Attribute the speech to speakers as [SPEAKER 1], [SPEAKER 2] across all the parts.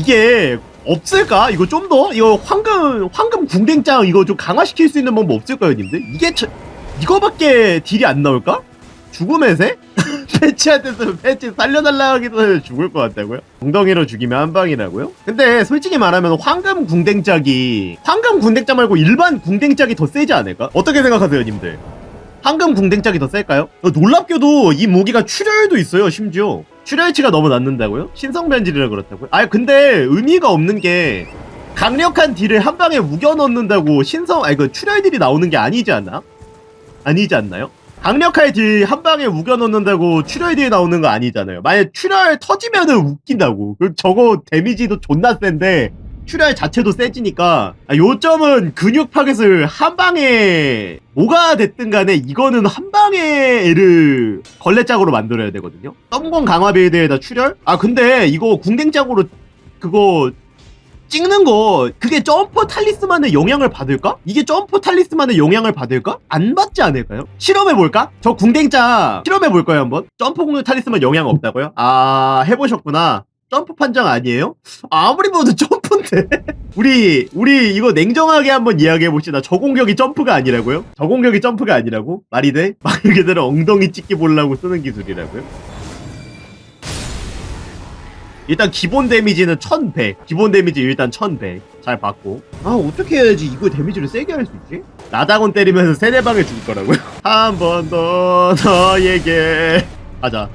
[SPEAKER 1] 이게 없을까? 이거 좀 더? 이거 황금 황금 궁뎅짱 이거 좀 강화시킬 수 있는 방법 없을까요, 님들? 이게 저, 이거밖에 딜이 안 나올까? 죽음의 새? 패치한테서 패치 살려달라 하기도 죽을 것 같다고요? 엉덩이로 죽이면 한 방이라고요? 근데 솔직히 말하면 황금 궁뎅짝이 황금 궁뎅짝 말고 일반 궁뎅짝이 더 세지 않을까? 어떻게 생각하세요, 님들? 황금 궁뎅짝이 더 셀까요? 어, 놀랍게도 이 무기가 출혈도 있어요, 심지어. 출혈치가 너무 낮는다고요? 신성 변질이라 그렇다고요? 아 근데 의미가 없는 게 강력한 딜을 한 방에 우겨 넣는다고 신성 아니 그 출혈 딜이 나오는 게 아니지 않나? 아니지 않나요? 강력한 딜 한 방에 우겨 넣는다고 출혈 딜 나오는 거 아니잖아요. 만약 출혈 터지면은 웃긴다고. 그 저거 데미지도 존나 센데 출혈 자체도 세지니까 아, 요점은 근육 파괴를 한 방에 뭐가 됐든 간에 이거는 한 방에 애를 걸레짝으로 만들어야 되거든요. 썸공 강화 빌드에다 출혈? 아 근데 이거 궁뎅짝으로 그거 찍는 거 그게 점프 탈리스만의 영향을 받을까? 이게 점프 탈리스만의 영향을 받을까? 안 받지 않을까요? 실험해 볼까? 저 궁뎅짝 실험해 볼까요 한번? 점프 공격 탈리스만 영향 없다고요? 아 해보셨구나. 점프 판정 아니에요? 아무리 봐도 점프인데. 우리 우리 이거 냉정하게 한번 이야기해 봅시다. 저 공격이 점프가 아니라고요? 저 공격이 점프가 아니라고? 말이 돼? 말 그대로 엉덩이 찍기 보려고 쓰는 기술이라고요? 일단 기본 데미지는 1100 기본 데미지 일단 1100잘 받고 아 어떻게 해야지 이거 데미지를 세게 할 수 있지? 나다곤 때리면서 세네 방에 죽을 거라고요? 한 번 더 너에게 가자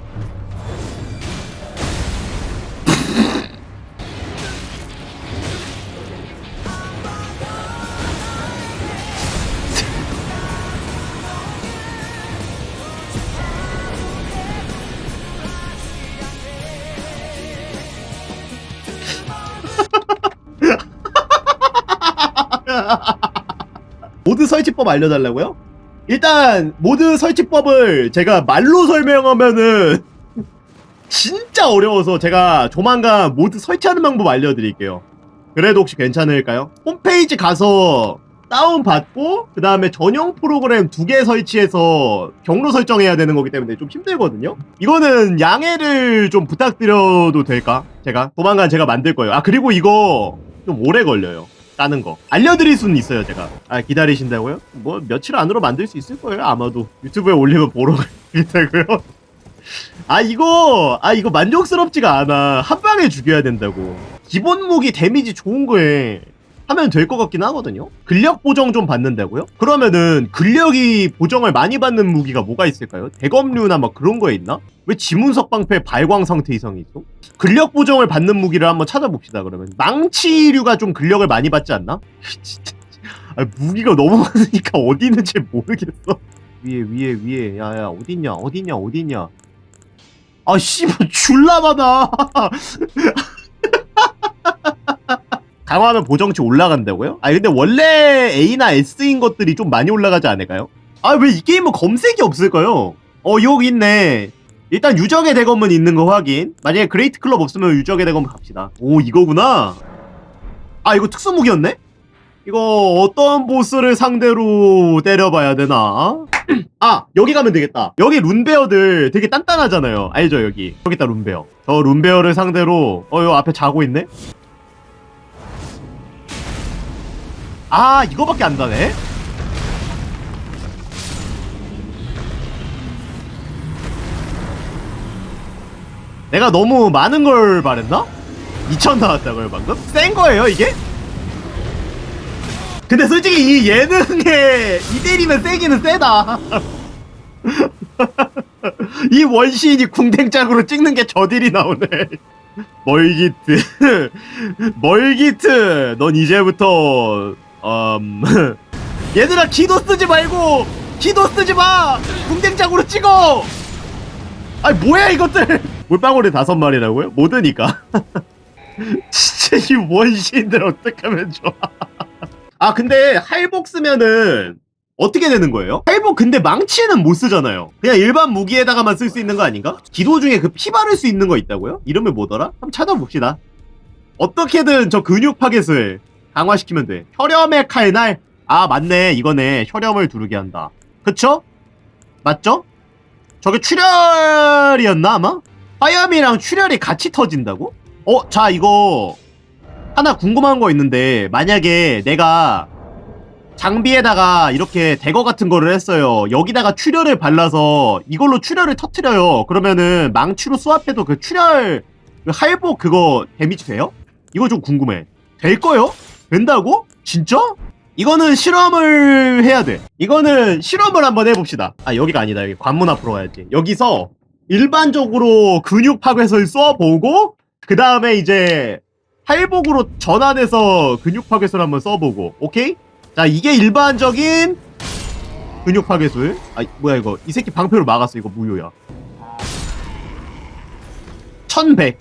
[SPEAKER 1] 모드 설치법 알려달라고요? 일단 모드 설치법을 제가 말로 설명하면은 진짜 어려워서 제가 조만간 모드 설치하는 방법 알려드릴게요. 그래도 혹시 괜찮을까요? 홈페이지 가서 다운받고 그 다음에 전용 프로그램 두 개 설치해서 경로 설정해야 되는 거기 때문에 좀 힘들거든요. 이거는 양해를 좀 부탁드려도 될까? 제가 조만간 제가 만들 거예요. 아 그리고 이거 좀 오래 걸려요. 까는 거. 알려드릴 수는 있어요 제가. 아 기다리신다고요? 뭐 며칠 안으로 만들 수 있을 거예요 아마도. 유튜브에 올리면 보러 가겠다고요? 아 이거 아 이거 만족스럽지가 않아. 한 방에 죽여야 된다고. 기본 무기 데미지 좋은 거에 하면 될 것 같긴 하거든요 근력 보정 좀 받는다고요? 그러면은 근력이 보정을 많이 받는 무기가 뭐가 있을까요? 대검류나 막 그런 거에 있나? 왜 지문석 방패 발광 상태 이상이 있어? 근력 보정을 받는 무기를 한번 찾아봅시다 그러면 망치류가 좀 근력을 많이 받지 않나? 진짜 아, 무기가 너무 많으니까 어디 있는지 모르겠어 위에 위에 위에 야야 어딨냐 어딨냐 어딨냐 아 씨발 줄라 많아 강화하면 보정치 올라간다고요? 아 근데 원래 A나 S인 것들이 좀 많이 올라가지 않을까요? 아 왜 이 게임은 검색이 없을까요? 어 여기 있네 일단 유적의 대검은 있는 거 확인 만약에 그레이트 클럽 없으면 유적의 대검 갑시다 오 이거구나 아 이거 특수 무기였네? 이거 어떤 보스를 상대로 때려봐야 되나? 아 여기 가면 되겠다 여기 룬베어들 되게 단단하잖아요 알죠 여기 여기 있다 룬베어 저 룬베어를 상대로 어 요 앞에 자고 있네 아 이거밖에 안 다네 내가 너무 많은 걸 바랬나? 2천 나왔다고요 방금? 센 거예요 이게? 근데 솔직히 이 예능에 이 때리면 세기는 세다 이 원시인이 궁뎅짝으로 찍는 게 저딜이 나오네 멀기트 멀기트 넌 이제부터 음 얘들아 기도 쓰지 말고 기도 쓰지 마 궁뎅짝으로 찍어 아니 뭐야 이것들 물방울이 다섯 마리라고요? 모드니까 진짜 이 원시인들 어떡하면 좋아 아 근데 할복 쓰면은 어떻게 되는 거예요? 할복 근데 망치는 못 쓰잖아요 그냥 일반 무기에다가만 쓸 수 있는 거 아닌가? 기도 중에 그 피 바를 수 있는 거 있다고요? 이름이 뭐더라? 한번 찾아봅시다 어떻게든 저 근육 파겟을 강화시키면 돼 혈염의 칼 날 아 맞네 이거네 혈염을 두르게 한다 그쵸? 맞죠? 저게 출혈이었나 아마? 화염이랑 출혈이 같이 터진다고? 어, 자 이거 하나 궁금한 거 있는데 만약에 내가 장비에다가 이렇게 대거 같은 거를 했어요. 여기다가 출혈을 발라서 이걸로 출혈을 터트려요. 그러면은 망치로 수압해도 그 출혈 그 할복 그거 데미지 돼요? 이거 좀 궁금해. 될 거요? 된다고? 진짜? 이거는 실험을 해야 돼. 이거는 실험을 한번 해봅시다. 아 여기가 아니다. 여기 관문 앞으로 가야지. 여기서 일반적으로 근육 파괴설 써보고 그 다음에 이제 할복으로 전환해서 근육 파괴술 한번 써보고 오케이? 자 이게 일반적인 근육 파괴술 아 뭐야 이거 이 새끼 방패로 막았어 이거 무효야 1100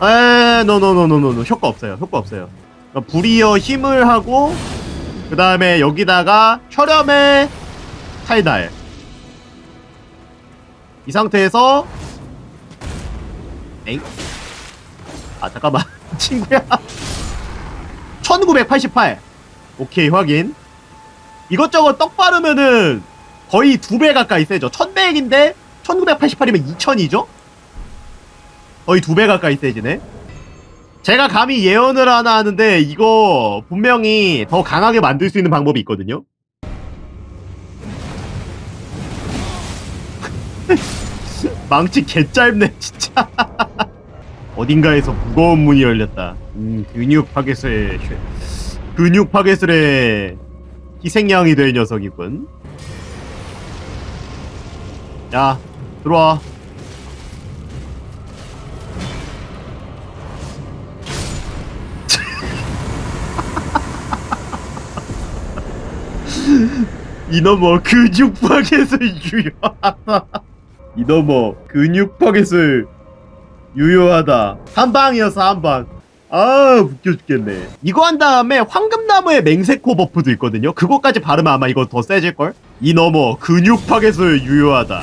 [SPEAKER 1] 에, 노노노노노노 효과 없어요 효과 없어요 그러니까 불이어 힘을 하고 그 다음에 여기다가 혈염의 탈달. 이 상태에서 엥? 아 잠깐만. 친구야. 1988 오케이 확인. 이것저것 떡 바르면은 거의 두 배 가까이 세죠. 1100인데 1988이면 2000이죠? 거의 두 배 가까이 세지네 제가 감히 예언을 하나 하는데 이거 분명히 더 강하게 만들 수 있는 방법이 있거든요 망치 개짧네 진짜 어딘가에서 무거운 문이 열렸다. 음, 근육 파괴술, 근육 파괴술의 희생양이 될 녀석이군. 야, 들어와. 이놈의 근육 파괴술 유효하다. 이놈의 근육 파괴술 유효하다. 한 방이어서 한 방. 아, 웃겨 죽겠네. 이거 한 다음에 황금나무의 맹세코 버프도 있거든요. 그거까지 바르면 아마 이거 더 세질 걸? 이 넘어 근육 파괴술 유효하다.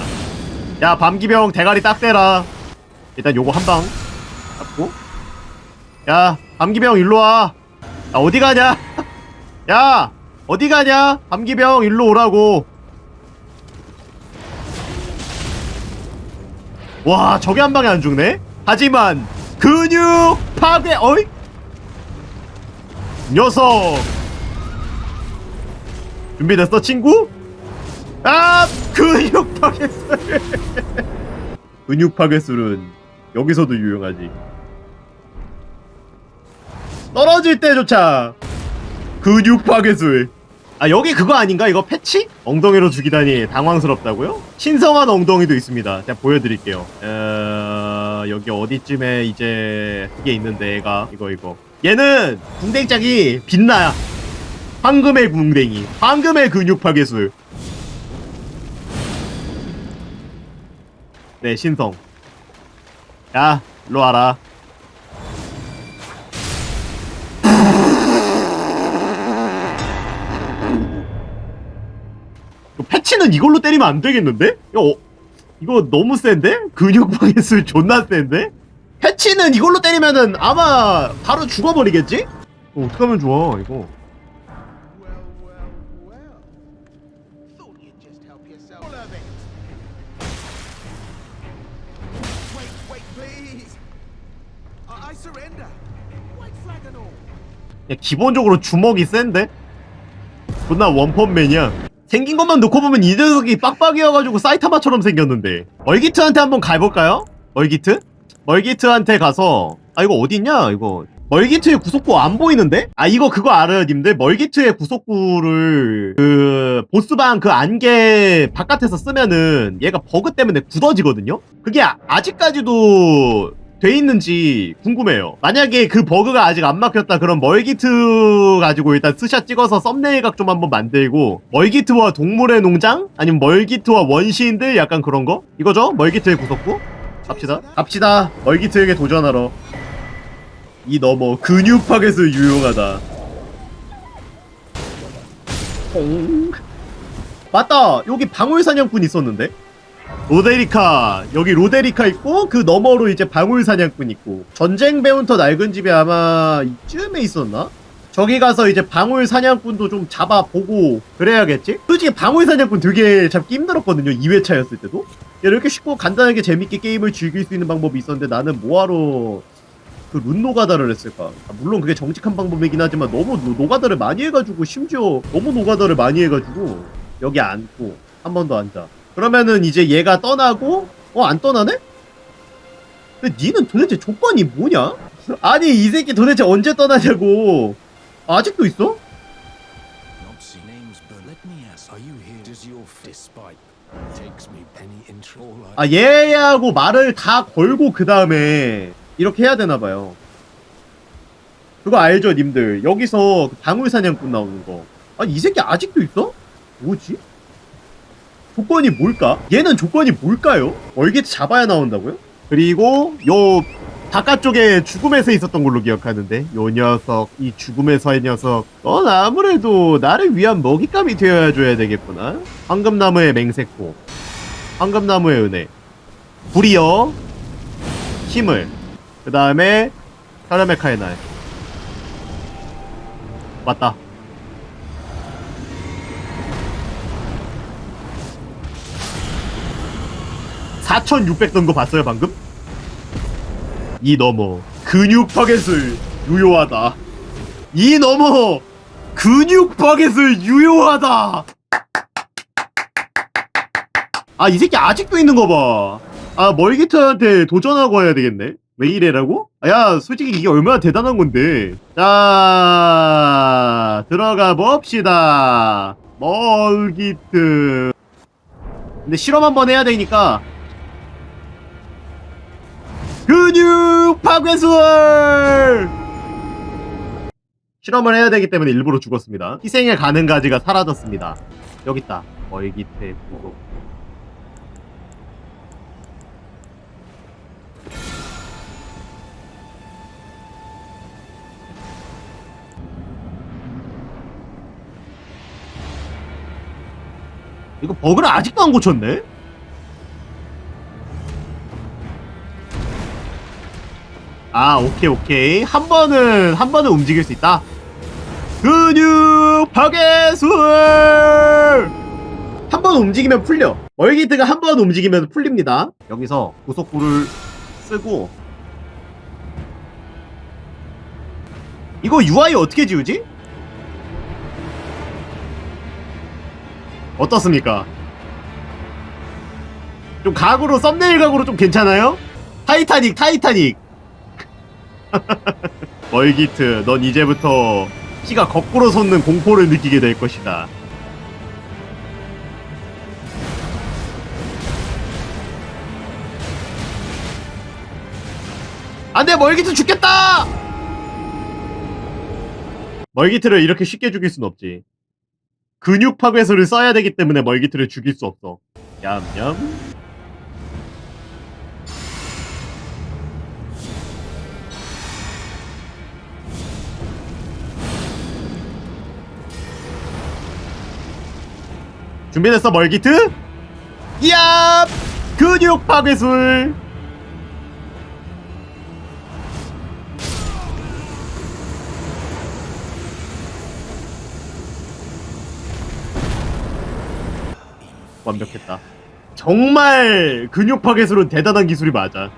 [SPEAKER 1] 야, 밤기병 대가리 딱 대라. 일단 요거 한 방. 잡고. 야, 밤기병 일로 와. 야, 어디 가냐? 야, 어디 가냐? 밤기병 일로 오라고. 와, 저게 한 방에 안 죽네? 하지만 근육 파괴 어이 녀석 준비됐어 친구? 아 근육 파괴술 근육 파괴술은 여기서도 유용하지 떨어질 때조차 근육 파괴술 아 여기 그거 아닌가? 이거 패치? 엉덩이로 죽이다니 당황스럽다고요? 신성한 엉덩이도 있습니다. 제가 보여드릴게요. 어... 여기 어디쯤에 이제 이게 있는데 얘가 이거 이거. 얘는 궁뎅짝이 빛나 황금의 궁뎅이. 황금의 근육 파괴술. 네 신성. 야 일로 와라 패치는 이걸로 때리면 안 되겠는데? 이거, 어, 이거 너무 센데? 근육 방해술 존나 센데? 패치는 이걸로 때리면은 아마 바로 죽어버리겠지? 어, 어떡하면 좋아 이거. 야, 기본적으로 주먹이 센데? 존나 원펀맨이야 생긴 것만 놓고 보면 이 녀석이 빡빡이어가지고 사이타마처럼 생겼는데 멀기트한테 한번 가볼까요? 멀기트? 멀기트한테 가서 아 이거 어딨냐 이거 멀기트의 구속구 안 보이는데? 아 이거 그거 알아요 님들? 멀기트의 구속구를 그 보스방 그 안개 바깥에서 쓰면은 얘가 버그 때문에 굳어지거든요? 그게 아- 아직까지도 돼 있는지 궁금해요. 만약에 그 버그가 아직 안 막혔다 그럼 멀기트 가지고 일단 스샷 찍어서 썸네일 각 좀 한번 만들고 멀기트와 동물의 농장 아니면 멀기트와 원시인들 약간 그런 거 이거죠? 멀기트의 구속구 갑시다. 갑시다. 멀기트에게 도전하러. 이 너머 근육 파괴술 유용하다. 홍. 맞다. 여기 방울 사냥꾼 있었는데. 로데리카 여기 로데리카 있고 그 너머로 이제 방울 사냥꾼 있고 전쟁 배운터 낡은 집에 아마 이쯤에 있었나? 저기 가서 이제 방울 사냥꾼도 좀 잡아보고 그래야겠지? 솔직히 방울 사냥꾼 되게 잡기 힘들었거든요 2회차였을 때도 이렇게 쉽고 간단하게 재밌게 게임을 즐길 수 있는 방법이 있었는데 나는 뭐하러 그 룬노가다를 했을까? 아, 물론 그게 정직한 방법이긴 하지만 너무 노- 노가다를 많이 해가지고 심지어 너무 노가다를 많이 해가지고 여기 앉고 한 번 더 앉아. 그러면은 이제 얘가 떠나고 어 안 떠나네? 근데 니는 도대체 조건이 뭐냐? 아니 이 새끼 도대체 언제 떠나냐고 아직도 있어? 아 얘하고 말을 다 걸고 그 다음에 이렇게 해야 되나 봐요. 그거 알죠, 님들? 여기서 그 방울 사냥꾼 나오는 거. 아니 이 새끼 아직도 있어? 뭐지? 조건이 뭘까? 얘는 조건이 뭘까요? 월게트 잡아야 나온다고요? 그리고 요 바깥쪽에 죽음의 새 있었던 걸로 기억하는데 요 녀석, 이 죽음의 새의 녀석 넌 아무래도 나를 위한 먹잇감이 되어야 줘야 되겠구나 황금나무의 맹세코 황금나무의 은혜 불이여 힘을 그 다음에 사르메카의 날 맞다 (4600) 던 거 봤어요 방금? 이 넘어 근육 파겟을 유효하다 이 넘어 근육 파겟을 유효하다 아, 이 새끼 아직도 있는 거 봐. 아, 멀기트한테 도전하고 해야 되겠네. 왜 이래라고? 아, 야, 솔직히 이게 얼마나 대단한 건데. 자, 들어가 봅시다. 멀기트. 근데 실험 한번 해야 되니까. 근육 파괴술! 실험을 해야 되기 때문에 일부러 죽었습니다. 희생에 가는 가지가 사라졌습니다. 여기 있다. 멀기트의 부속. 이거 버그를 아직도 안 고쳤네? 아 오케이 오케이. 한 번은 한 번은 움직일 수 있다. 근육 파괴술! 한 번 움직이면 풀려. 월기트가 한 번 움직이면 풀립니다. 여기서 고속구를 쓰고. 이거 UI 어떻게 지우지? 어떻습니까? 좀 각으로 썸네일 각으로 좀 괜찮아요? 타이타닉 타이타닉 멀기트 넌 이제부터 키가 거꾸로 솟는 공포를 느끼게 될 것이다 안돼 멀기트 죽겠다 멀기트를 이렇게 쉽게 죽일 순 없지 근육 파괴술을 써야 되기 때문에 멀기트를 죽일 수 없어. 얌얌. 준비됐어 멀기트? 야! 근육 파괴술. 완벽했다. 정말 근육 파괴술은 대단한 기술이 맞아.